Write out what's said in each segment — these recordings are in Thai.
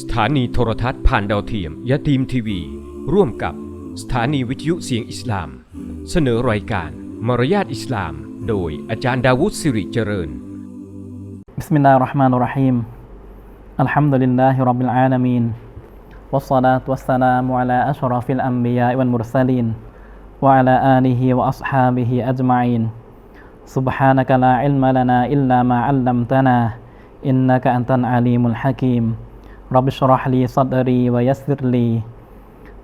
สถานีโทรทัศน์ผ่านดาวเทียมยะทีมทีวี ร่วมกับสถานีวิทยุเสียงอิสลาม เสนอรายการมารยาทอิสลาม โดยอาจารย์ดาวุฒสิริเจริญ بسم الله الرحمن الرحيم الحمد لله رب العالمين والصلاة والسلام على أشرف الأنبياء والمرسلين وعلى آله وأصحابه أجمعين سبحانك لا علم لنا إلا ما علمتنا إنك أنت العليم الحكيم رب اشرح لي صدري ويسر لي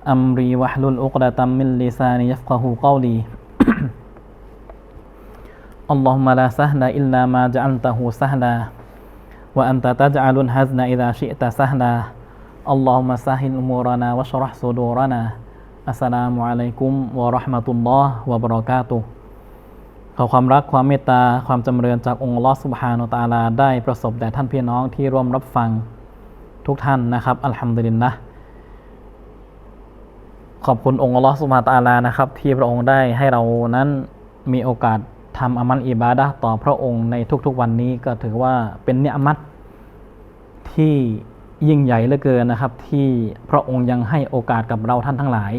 أمري واحلل عقدة من لساني يفقه قولي اللهم لا سهل إلا ما جعلته سهلا وأنت تجعل الحزن إذا شئت سهلا اللهم سهل أمورنا واشرح صدورنا السلام عليكم ورحمة الله وبركاته ขอความรักความเมตตาความจำเริญจากองค์อัลลอฮฺสุบฮานาตะอาลาได้ประสบแด่ท่านพี่น้องที่ร่วมรับฟัง ทุกท่านนะครับ อัลฮัมดุลิลละขอบคุณองค์อัลลอฮฺสุบฮานาตะอาลานะครับ ที่พระองค์ได้ให้เรานั้นมีโอกาสทำอามัลอิบาดะต่อพระองค์ในทุกๆวันนี้ก็ถือว่าเป็นเนืมัตที่ยิ่งใหญ่เหลือเกินนะครับ ที่พระองค์ยังให้โอกาสกับเราท่านทั้งหลาย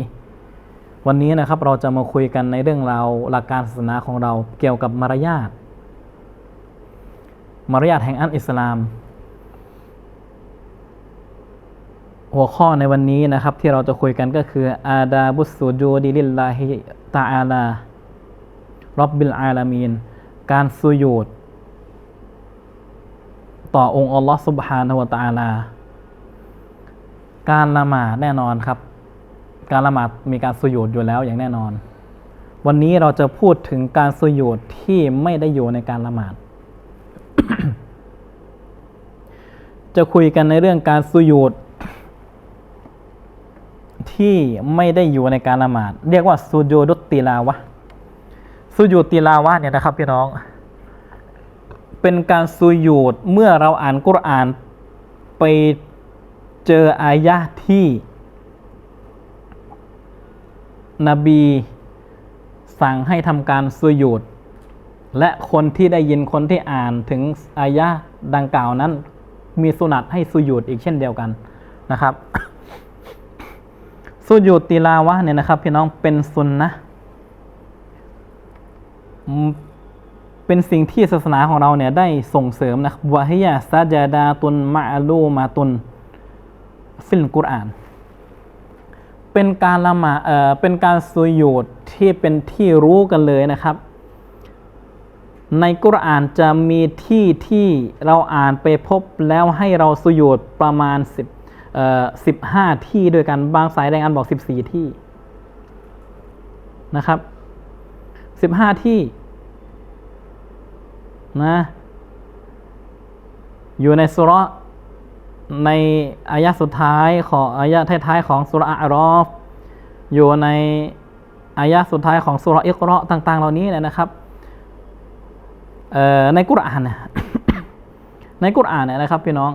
วันนี้นะครับเราจะมาคุยกันในเรื่องราวหลักการศาสนาของเราเกี่ยวกับมารยาทมารยาทแห่งอันอิสลาม หัวข้อในวันนี้นะครับที่เราจะคุยกันก็คืออาดาบุสูจูดิลิลลาฮิตาอาลารับบิลอาลามีน การสุยูดต่อองค์อัลลอฮ์สุบฮานะวะตะอาลา การละหมาดแน่นอนครับ การละหมาดมีการสุยูดอยู่แล้วอย่างแน่นอน วันนี้เราจะพูดถึงการสุยูดที่ไม่ได้อยู่ในการละหมาด จะคุยกันในเรื่องการสุยูด ที่ไม่ได้อยู่ในการละหมาด เรียกว่าสุญูดุตติลาวะสุญูดติลาวะเนี่ยนะครับพี่น้อง เป็นการสุญูดเมื่อเราอ่านกุรอานไปเจออายะที่ นบีสั่งให้ทำการสุญูดและคนที่ได้ยินคนที่อ่านถึงอายะดังกล่าวนั้น มีสุนัตให้สุญูดอีกเช่นเดียวกันนะครับ สุญูติลาวะเนี่ยนะครับพี่น้องเป็นสุนนะเป็นสิ่งที่ศาสนาของเราเนี่ยได้ส่งเสริมนะวะฮิยาซาจาดาตุนมาลูมาตุนฟิลกุรอาน เป็นการละหมาเอ่อเป็นการสุยูดที่เป็นที่รู้กันเลยนะครับ ในกุรอานจะมีที่ที่เราอ่านไปพบแล้วให้เราสุยูดประมาณสิ สิบห้าที่ด้วยกันบางสายรายงานบอกสิบสี่ที่นะครับสิบห้าที่นะอยู่ในสุระในอายะสุดท้ายของอายะท้ายๆของสุระอารอฟอยู่ในอายะสุดท้ายของสุระอิกเราะห์ต่าง ๆ เหล่านี้นะครับในกุรอานในกุรอานนะครับพี่น้อง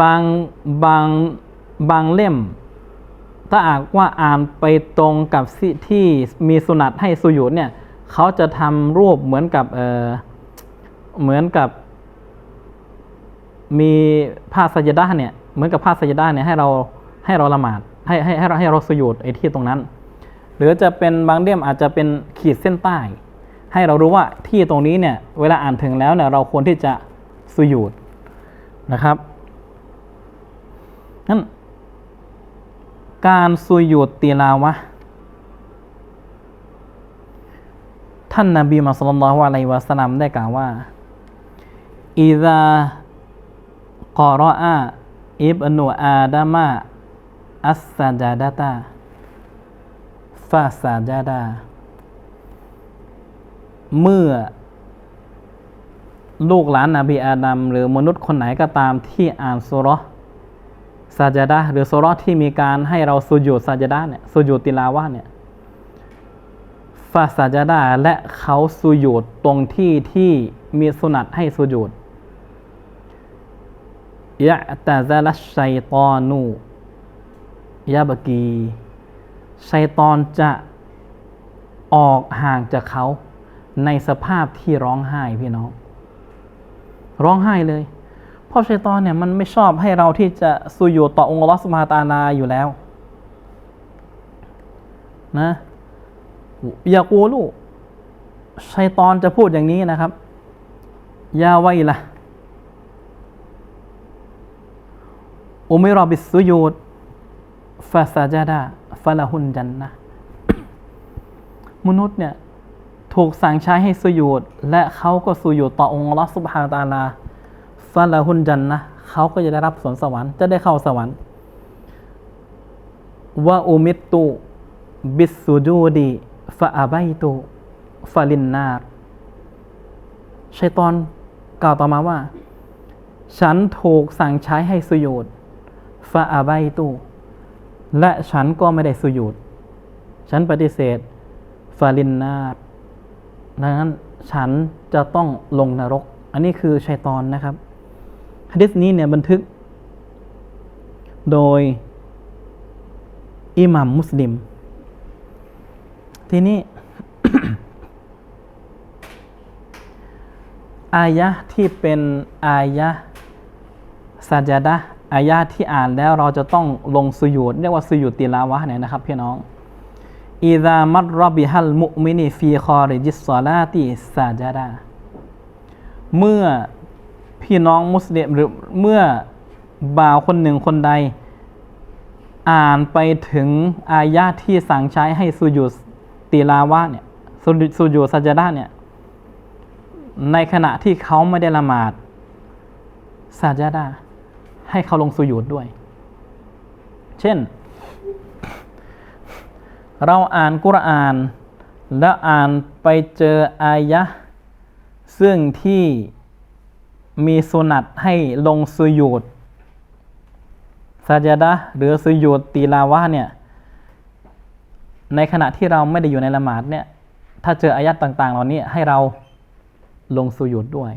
บางบางบางเล่ม ถ้าอากว่าอ่านไปตรงกับสิที่มีสุนัตให้สุญูดเนี่ยเขาจะทำรูปเหมือนกับเออเหมือนกับ มีผ้าสัจดาเนี่ยเหมือนกับผ้าสัจดาเนี่ยให้เราให้เราละหมาดให้ให้ให้เราให้เราสุญูดไอ้ที่ตรงนั้น หรือจะเป็นบางเล่มอาจจะเป็นขีดเส้นใต้ ให้เรารู้ว่าที่ตรงนี้เนี่ยเวลาอ่านถึงแล้วเนี่ยเราควรที่จะสุญูดนะครับ นั้นการสุญูดตีลาวะ ท่านนบีมุฮัมมัดศ็อลลัลลอฮุอะลัยวะสลลัมได้กล่าวว่าอิซากอรออาอิบนุอาดามะอัสซาจาดะตาฟาซาจาดา เมื่อ ลูกหลานนบีอาดัมหรือมนุษย์คนไหนก็ตามที่อ่านสุรา ซาจดะหรือสุเราะห์ที่มีการให้เราสุญูดซาจาดะเนี่ยสุญูดติลาวะเนี่ยฟาซาจดาและเขาสุญูดตรงที่ที่มีสุนัตให้สุญูดยะตาซาลัชัยตอนูยาบกีชัยตอนจะออกห่างจากเขาในสภาพที่ร้องไห้พี่น้อง ร้องไห้เลย เพราะชัยตอนเนี่ยมันไม่ชอบให้เราที่จะสุยูต่อองค์ลอสุบฮาตาลาอยู่แล้ว นะอย่ากูลูชัยตอนจะพูดอย่างนี้นะครับ ยาไวละอุมิรอบิสุยูดฟาซาจาดาฟาลาหุนจันนะมนุษย์เนี่ย ถูกสั่งใช้ให้สุยูดและเขาก็สุยูดต่อองค์ลอสุบฮานตาลา ฟาลาหุนจันนะเขาก็จะได้รับสวนสวรรค์จะได้เข้าสวรรค์ว่าอุมิตตุบิสุจูดีฟาอาไบตุฟาลินนาร์ชัยตอนกล่าวต่อมาว่า ฉันถูกสั่งใช้ให้สุยูดฟาอาไบตุและฉันก็ไม่ได้สุยูดฉันปฏิเสธฟาลินนาดังนั้นฉันจะต้องลงนรก อันนี้คือชัยตอนนะครับ ฮะดิษนี้เนี่ยบันทึก โดยอิหมัมมุสลิม ทีนี้อายะที่เป็นอายะห์ซาจดะอายะที่อ่านแล้วเราจะต้องลงสุยูดเรียกว่าสุยูดติลาวะห์เนี่ยนะครับพี่น้องอิดามัรรบิฮัลมุมินีฟีคอริจิสซอลาติซาจดะเมื่อ พี่น้องมุสลิมหรือเมื่อบ่าวคนหนึ่งคนใด อ่านไปถึงอายะที่สั่งใช้ให้สุญูดติลาวะเนี่ยสุญูดสุญูดซาจดะห์เนี่ยในขณะที่เขาไม่ได้ละหมาดซาจดาให้เขาลงสุญูดด้วย เช่น เราอ่านกุรอาน แล้วอ่านไปเจออายะซึ่งที่ มีสุนัตให้ลงสุญูดซาจดะหรือสุญูดตีลาวะเนี่ยในขณะที่เราไม่ได้อยู่ในละหมาดเนี่ยถ้าเจออายัดต่าง ๆ เหล่านี้ให้เราลงสุญูดด้วย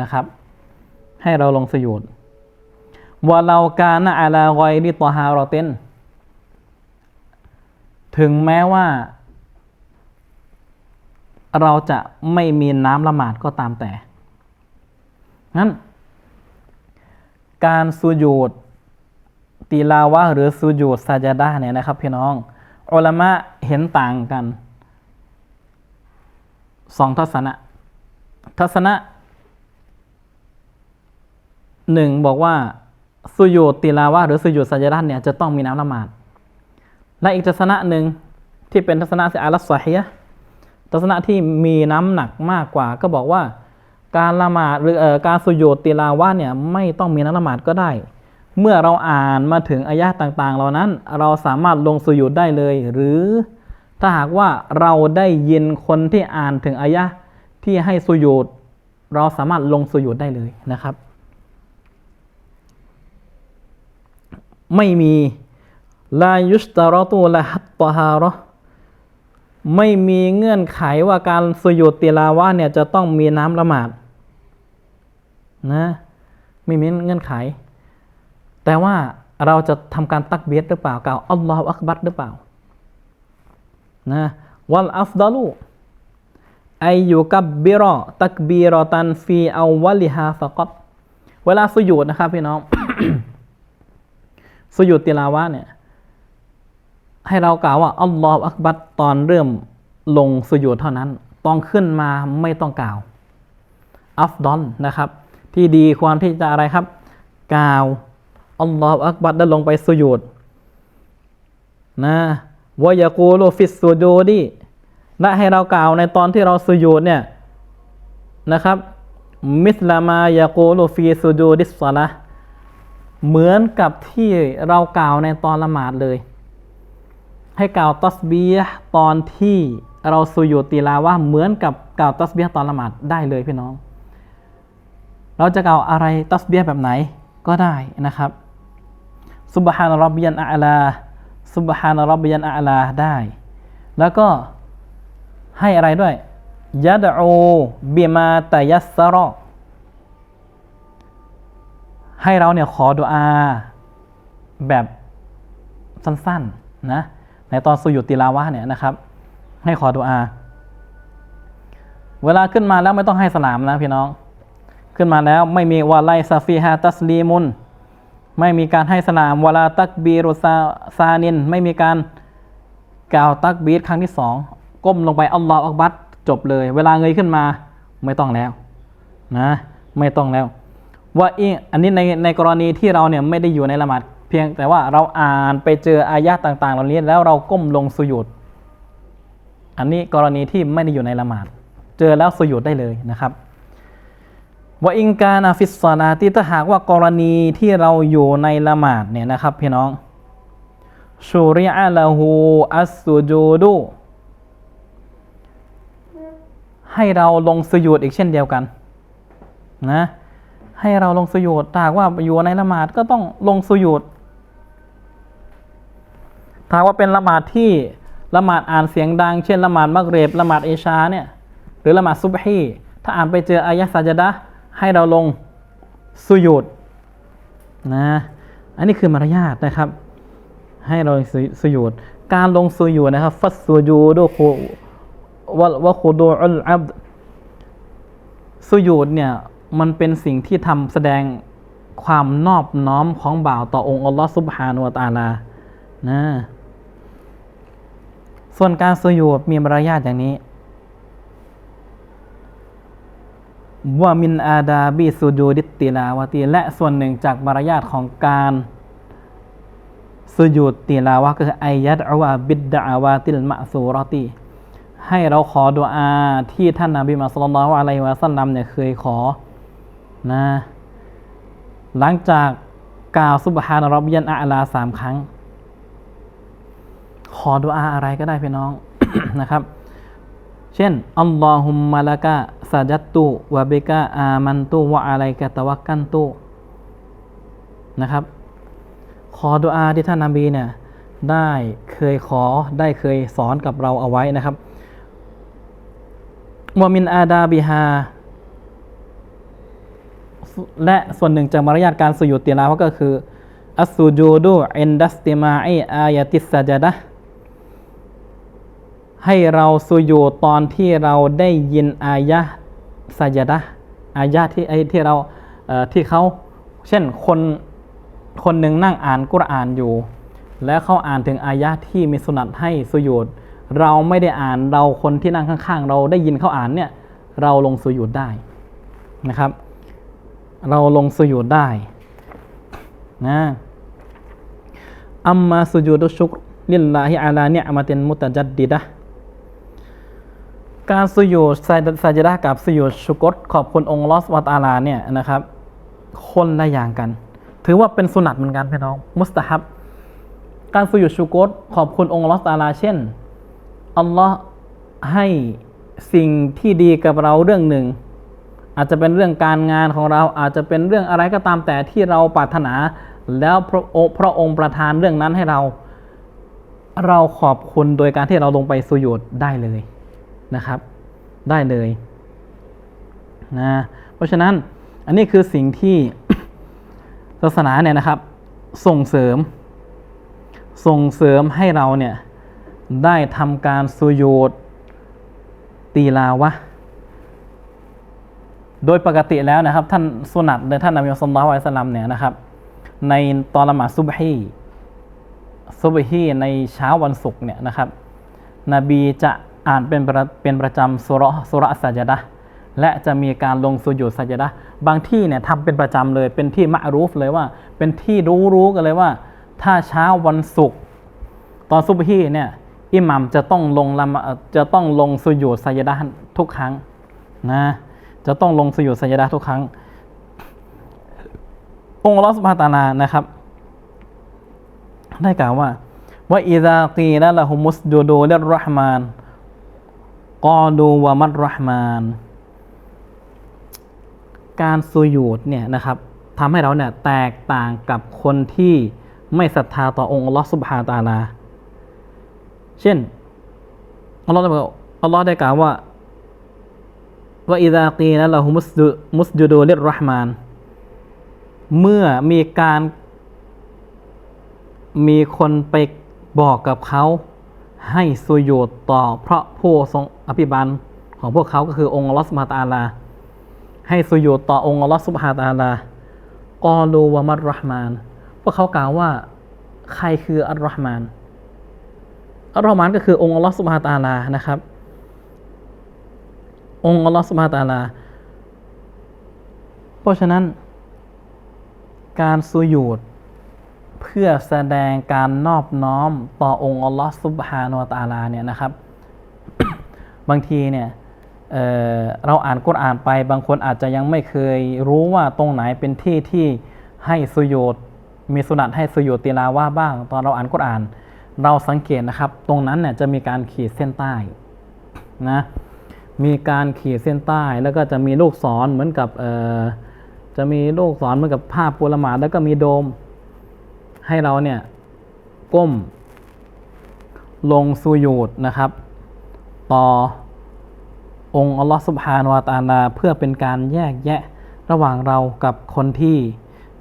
นะครับ ให้เราลงสุญูดว่าเราการนะอาลากอยริตอฮาเรอเต้นถึงแม้ว่า เราจะไม่มีน้ำละหมาดก็ตามแต่ งั้น การสุญูดตีลาวะหรือสุญูดซาจาดะเนี่ยนะครับพี่น้องอุลมะเห็นต่างกันสองทัศนะ ทัศนะหนึ่งบอกว่าสุญูดติลาวะหรือสุญูดซาจาดะเนี่ยจะต้องมีน้ำละหมาด และอีกทัศนะหนึ่งที่เป็นทัศนะที่อาลัสซอฮียทัศนะที่มีน้ำหนักมากกว่าก็บอกว่า การละหมาดหรืออการสุญูดติลาวะเนี่ยไม่ต้องมีน้ำละหมาดก็ได้ เมื่อเราอ่านมาถึงอายะห์ต่างๆ เหล่านั้น เราสามารถลงสุญูดได้เลย หรือถ้าหากว่าเราได้ยินคนที่อ่านถึงอายะห์ที่ให้สุญูดเราสามารถลงสุญูดได้เลยนะครับ ไม่มีลายุสตารตูละฮัตตอฮารอไม่มีเงื่อนไขว่าการสุญูดติลาวะเนี่ยจะต้องมีน้ำละหมาด นะไม่มีเงื่อนไข แต่ว่าเราจะทำการตักเบียดหรือเปล่ากล่าวอัลลอฮฺอักบัรหรือเปล่านะวัลอัฟดาลูอายุกับบิรอตักบีรอตันฟีเอาวะลิฮาฟะกอตเวลาสุญูดนะครับพี่น้องสุญูดติลาวะเนี่ยให้เรากล่าวว่าอัลลอฮฺอักบัรตอนเริ่มลงสุญูดเท่านั้น ต้อนขึ้นมาไม่ต้องกล่าว อัฟดอนนะครับ ที่ดีควรที่จะอะไรครับ กล่าวอัลลอฮฺอักบัรแล้ลงไปสุญูดนะวายากูโลฟิสสุญูดีและให้เรากล่าวในตอนที่เราสุญูดเนี่ยนะครับ มิสลามายากูโลฟีสุญูดิสซาละเหมือนกับที่เรากล่าวในตอนละหมาดเลย ให้กล่าวตัสบียห์ตอนที่เราสุญูตีลาวะห์เหมือนกับกล่าวตัสบียห์ตอนละหมาดได้เลยพี่น้อง เราจะกล่าอะไรตัสเบียแบบไหนก็ได้นะครับซุบฮานรับบิยันอาลาซุบฮานรับบิยันอาลาได้ แล้วก็ให้อะไรด้วยยะดอูบิมาตายัสรอให้เราเนี่ยขอดุอาแบบสั้นๆนะในตอนสุยุติลาวะเนี่ยนะครับ ให้ขอดุอา เวลาขึ้นมาแล้วไม่ต้องให้สลามนะพี่น้อง ขึ้นมาแล้วไม่มีวาไลซาฟีฮาตัสลีมุน ไม่มีการให้สลามวลาตักบีรุซาซานิน ไม่มีการกล่าวตักบีรครั้งที่สองก้มลงไปอัลลอฮฺอักบัดจบเลย เวลาเงยขึ้นมาไม่ต้องแล้วนะไม่ต้องแล้ว ว่าอีอันนี้ในในกรณีที่เราเนี่ยไม่ได้อยู่ในละหมาดเพียงแต่ว่าเราอ่านไปเจออายะต่างๆ เหล่านี้แล้วเราก้มลงสุยุดอันนี้กรณีที่ไม่ได้อยู่ในละหมาด เจอแล้วสุยุดได้เลยนะครับ ว่าอิงกานาฟิสซาลาติถ้าหากว่ากรณีที่เราอยู่ในละหมาดเนี่ยนะครับพี่น้องชูริอะละหูอัสสุจูดูให้เราลงสยุดอีกเช่นเดียวกันนะให้เราลงสยุดถ้าว่าอยู่ในละหมาดก็ต้องลงสยุดถ้าว่าเป็นละหมาดที่ละหมาดอ่านเสียงดัง เช่นละหมาดมักเรบละหมาดเอชาเนี่ยหรือละหมาดซุบฮีถ้าอ่านไปเจออายะห์ซาจดะ ให้เราลงสุยุดนะอันนี้คือมารยาทนะครับ ให้เราสุยุดการลงสุยุดนะครับ ฟัสสุยูดูคูวะวะคูดูอุลอับสุยุดเนี่ยมันเป็นสิ่งที่ทำแสดงความนอบน้อมของบ่าวต่อองค์อัลลอฮ์ซุบฮานุวะตาลานะส่วนการสุยุดมีมารยาทอย่างนี้ ว่ามินอาดาบิสุจูดิติลาวตีและส่วนหนึ่งจากมารยาทของการสุญูดติลาวะก็คือไอยัดอวาบิดดาวาติลมะซูรตีให้เราขอดุอาที่ท่านนาบีมุฮัมมัดศ็อลลัลลอฮุอะลัยฮิวะซัลลัมเนี่ยเคยขอนะหลังจากกล่าวซุบฮานรับยันอาลาสามครั้ง ขอดุอาอะไรก็ได้พี่น้องนะครับ เช่นอัลลอฮุมมะละกะซาจัตตุวะเบกะอามันตุวะอะลัยกะตะวักกันตุนะครับ ขอดุอาที่ท่านนบีเนี่ยได้เคยขอได้เคยสอนกับเราเอาไว้นะครับวามินอาดาบิฮาและส่วนหนึ่งจากมารยาทการสุยุดติลาวะก็คืออัสซูจูดูอินดัสติมาอิอายติสซาจดะ ให้เราสุยูตอนที่เราได้ยินอายะห์ซาจดะอายะที่ไอที่เราเที่เขาเช่นคนคนหนึ่งนั่งอ่านกุรอานอยู่ แล้วเขาอ่านถึงอายะที่มีสุนัตให้สุยูดเราไม่ได้อ่านเราคนที่นั่งข้างๆ เราได้ยินเขาอ่านเนี่ยเราลงสุยูดได้นะครับ เราลงสุญูดได้นะอัมมาสุญูดุชุกลิลลาฮิอาลาเนี่ยมาเตนมุตจัดดิดะ การสุญูดไซาจดะกับสุญูดชุกรขอบคุณองค์ลอสวาตอาลาเนี่ยนะครับ คนละอย่างกัน ถือว่าเป็นสุนัตเหมือนกันพี่น้อง มุสตะฮับ การสุญูดชุกรขอบคุณองค์ลอสวาตอาลา เช่นอัลลอฮ์ให้สิ่งที่ดีกับเราเรื่องหนึ่ง อาจจะเป็นเรื่องการงานของเราอาจจะเป็นเรื่องอะไรก็ตามแต่ที่เราปรารถนา แล้วพระพระองค์ประทานเรื่องนั้นให้เรา เราขอบคุณโดยการที่เราลงไปสุยุดได้เลย นะครับ ได้เลยนะเพราะฉะนั้นอันนี้คือสิ่งที่ศาสนาเนี่ยนะครับ ส่งเสริม ส่งเสริมให้เราเนี่ยได้ทำการสุโยุดตีลาวะ โดยปกติแล้วนะครับ ท่านสุนัตหรือท่านนบีมุฮัมมัดศ็อลลัลลอฮุอะลัยฮิวะซัลลัมเนี่ยนะครับ ในตอนละหมาดซุบฮีซุบฮีในเช้าวันศุกร์เนี่ยนะครับ นบีจะ อ่านเป็นประเป็นประจำสุเราะห์สุระสัจดะและจะมีการลงสุญูดสัจดะบางที่เนี่ยทำเป็นประจำเลย เป็นที่มะรูฟเลยว่า เป็นที่รู้รู้กันเลยว่า ถ้าเช้าวันศุกร์ตอนซุบฮีเนี่ยอิหมัมจะต้องลงละจะต้องลงสุญูดสัจดะทุกครั้งนะจะต้องลงสยุดสัญญาทุกครั้ง องค์ลอสุบาตาลานะครับ ได้กล่าวว่าว่าอิซากีละละฮุมุสดูดูลิรรห์มาน กอดูวะมัดรห์มาน การสุยูดเนี่ยนะครับทำให้เราเนี่ยแตกต่างกับคนที่ไม่ศรัทธาต่อองค์อัลลอฮฺสุบฮาตาลา เช่นอัลลอฮฺได้บอกอัลลอฮฺได้กล่าวว่าว่าอิดากีนะเรามุสดุมุสจุดูลิรรห์มาน เมื่อมีการมีคนไปบอกกับเขา ให้สุยูดต่อเพราะผู้ทรงอภิบาลของพวกเขาก็คือองค์ลอสมาตาลา ให้สุญูดต่อองค์ลอสุบฮาตาลากอลูวะมัรเรห์มาน พวกเขากล่าวว่าใครคืออัลลอฮ์มาน อัลลอฮ์มานก็คือองค์อัลลอฮ์สุบฮาตาลา นะครับ องค์อัลลอฮ์สุบฮาตาลา เพราะฉะนั้น การสุญูด เพื่อแสดงการนอบน้อมต่อองค์อัลลอฮ์สุบฮานวะตาลาเนี่ยนะครับ บางทีเนี่ยเเราอ่านกุรอานไป บางคนอาจจะยังไม่เคยรู้ว่าตรงไหนเป็นที่ที่ให้สุญูดมีสุนัตให้สุญูดติลาวะห์บ้าง ตอนเราอ่านกุรอาน เราสังเกตนะครับ ตรงนั้นเนี่ยจะมีการขีดเส้นใต้นะมีการขีดเส้นใต้แล้วก็จะมีลูกศรเหมือนกับจะมีลูกศรเหมือนกับภาพปุรมาแล้วก็มีโดม ให้เราเนี่ยก้ม ลงสุญูดนะครับ ต่อองค์อัลลอฮฺสุบฮานวะตาลาเพื่อเป็นการแยกแยะระหว่างเรากับคนที่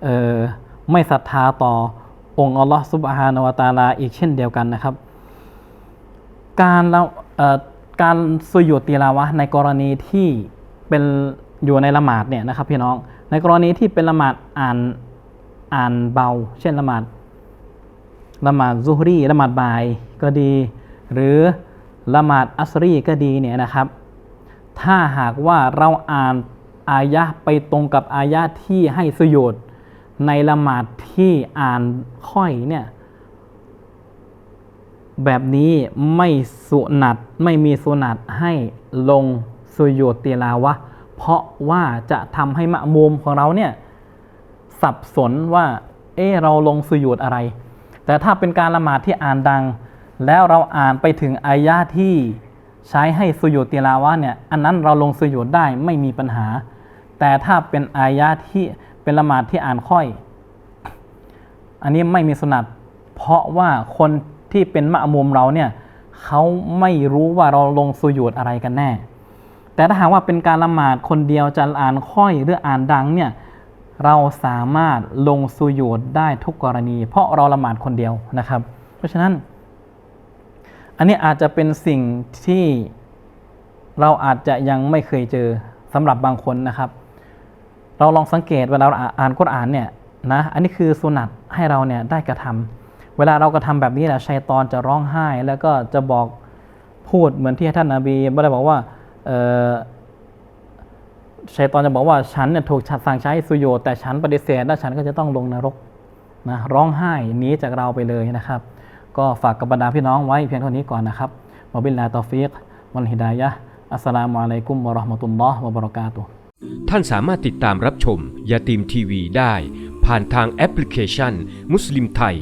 เออไม่ศรัทธาต่อองค์อัลลอฮฺสุบฮานวะตาลาอีกเช่นเดียวกันนะครับ การเราเการสุญูดตีลาวะในกรณีที่เป็นอยู่ในละหมาดเนี่ยนะครับพี่น้องในกรณีที่เป็นละหมาดอ่านอ่านเบา เช่นละหมาด ละหมาดซุฮรีละหมาดบ่ายก็ดี หรือละหมาดอัสรีก็ดีเนี่ยนะครับ ถ้าหากว่าเราอ่านอายะห์ไปตรงกับอายะห์ที่ให้สุญูดในละหมาดที่อ่านค่อยเนี่ยแบบนี้ไม่สุนัตไม่มีสุนัตให้ลงสุญูดตีลาวะ เพราะว่าจะทำให้มะมุมของเราเนี่ยสับสนว่า เออเราลงสุญูดอะไร แต่ถ้าเป็นการละหมาดที่อ่านดัง แล้วเราอ่านไปถึงอายะที่ใช้ให้สุญูดตีลาวะเนี่ยอันนั้นเราลงสุญูดได้ไม่มีปัญหา แต่ถ้าเป็นอายะที่เป็นละหมาดที่อ่านค่อย อันนี้ไม่มีสุนัตเพราะว่าคนที่เป็นมะมุมเราเนี่ยเขาไม่รู้ว่าเราลงสุญูดอะไรกันแน่ แต่ถ้าหากว่าเป็นการละหมาดคนเดียวจะอ่านค่อยหรืออ่านดังเนี่ย เราสามารถลงสุญูดได้ทุกกรณี เพราะเราละหมาดคนเดียวนะครับ เพราะฉะนั้น อันนี้อาจจะเป็นสิ่งที่เราอาจจะยังไม่เคยเจอสำหรับบางคนนะครับ เราลองสังเกตเวลาเราอ่านกุรอานเนี่ยนะอันนี้คือสุนัตให้เราเนี่ยได้กระทำเวลาเรากระทำแบบนี้แหละชัยตอนจะร้องไห้ แล้วก็จะบอกพูดเหมือนที่ท่านนาบีได้บอกว่าเออ ชัยตอนจะบอกว่าฉันเนี่ยถูกสั่งใช้สุโยต์แต่ฉันปฏิเสธและฉันก็จะต้องลงนรกนะร้องไห้หนีจากเราไปเลยนะครับ ก็ฝากกับบรรดาพี่น้องไว้เพียงเท่านี้ก่อนนะครับวะบิลลาตอฟิกวันฮิดายะอัสสลามุอะลัยกุมวะเราะห์มะตุลลอฮ์วะบะเราะกาตุท่านสามารถติดตามรับชมยาตีมทีวีได้ ผ่านทางแอปพลิเคชัน มุสลิมไทย